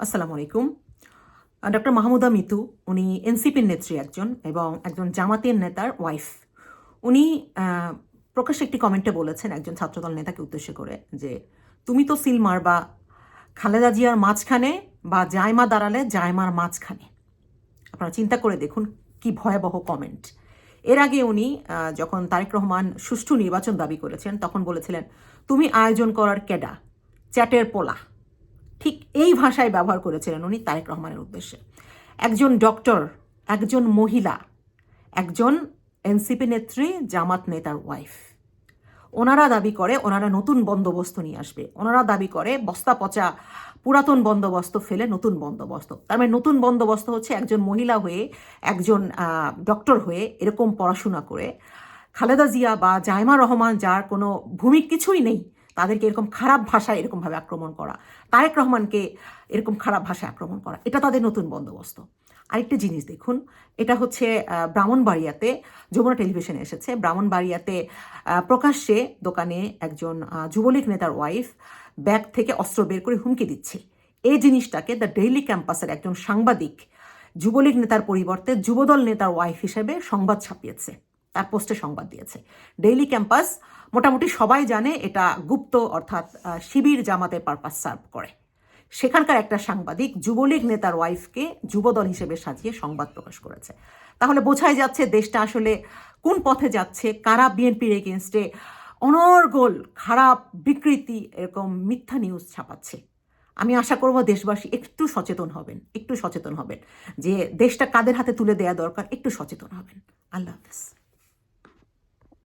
আসসালামু আলাইকুম। ডক্টর মাহমুদা মিতু, উনি এনসিপির নেত্রী একজন এবং একজন জামাতের নেতার ওয়াইফ উনি প্রকাশ্যে একটি কমেন্টে বলেছেন একজন ছাত্রদল নেতাকে উদ্দেশ্য করে যে, তুমি তো সিল মারবা, খালেদা জিয়ার মাঝখানে বা জায়মা দাঁড়ালে জায়মার মাঝখানে। আপনারা চিন্তা করে দেখুন কি ভয়াবহ কমেন্ট এর আগে উনি যখন তারেক রহমান সুষ্ঠু নির্বাচন দাবি করেছেন, তখন বলেছিলেন, তুমি আয়োজন করার কেডা চ্যাটের পোলা। এই ভাষায় ব্যবহার করেছিলেন উনি তারেক রহমানের উদ্দেশ্যে। একজন ডক্টর, একজন মহিলা, একজন এনসিপি নেত্রী, জামাত নেতার ওয়াইফ ওনারা দাবি করে, ওনারা নতুন বন্দোবস্ত নিয়ে আসবে। ওনারা দাবি করে, বস্তা পচা পুরাতন বন্দোবস্ত ফেলে নতুন বন্দোবস্ত। তার মানে নতুন বন্দোবস্ত হচ্ছে একজন মহিলা হয়ে, একজন ডক্টর হয়ে এরকম পড়াশোনা করে। খালেদা জিয়া বা জায়মা রহমান যার কোনো ভূমি কিছুই নেই তাদেরকে এরকম খারাপ ভাষায় এরকমভাবে আক্রমণ করা, তারেক রহমানকে এরকম খারাপ ভাষায় আক্রমণ করা, এটা তাদের নতুন বন্দোবস্ত। আরেকটা জিনিস দেখুন, এটা হচ্ছে ব্রাহ্মণবাড়িয়াতে যমুনা টেলিভিশনে এসেছে। ব্রাহ্মণবাড়িয়াতে প্রকাশ্যে দোকানে একজন যুবলীগ নেতার ওয়াইফ ব্যাগ থেকে অস্ত্র বের করে হুমকি দিচ্ছে। এই জিনিসটাকে দ্য ডেইলি ক্যাম্পাসের একজন সাংবাদিক, যুবলীগ নেতার পরিবর্তে যুবদল নেতার ওয়াইফ হিসেবে সংবাদ ছাপিয়েছে। তার পোস্টে সংবাদ দিয়েছে। ডেইলি ক্যাম্পাস মোটামুটি সবাই জানে এটা গুপ্ত অর্থাৎ শিবির জামাতের পারপাস সার্ভ করে। সেখানকার একটা সাংবাদিক যুবলীগ নেতার ওয়াইফকে যুবদল হিসেবে সাজিয়ে সংবাদ প্রকাশ করেছে। তাহলে বোঝাই যাচ্ছে দেশটা আসলে কোন পথে যাচ্ছে, কারা বিএনপির এগেনস্টে অনর্গল, খারাপ বিকৃতি, এরকম মিথ্যা নিউজ ছাপাচ্ছে। আমি আশা করব দেশবাসী একটু সচেতন হবেন, একটু সচেতন হবেন। যে দেশটা কাদের হাতে তুলে দেওয়া দরকার, একটু সচেতন হবেন। আল্লাহ হাফেজ।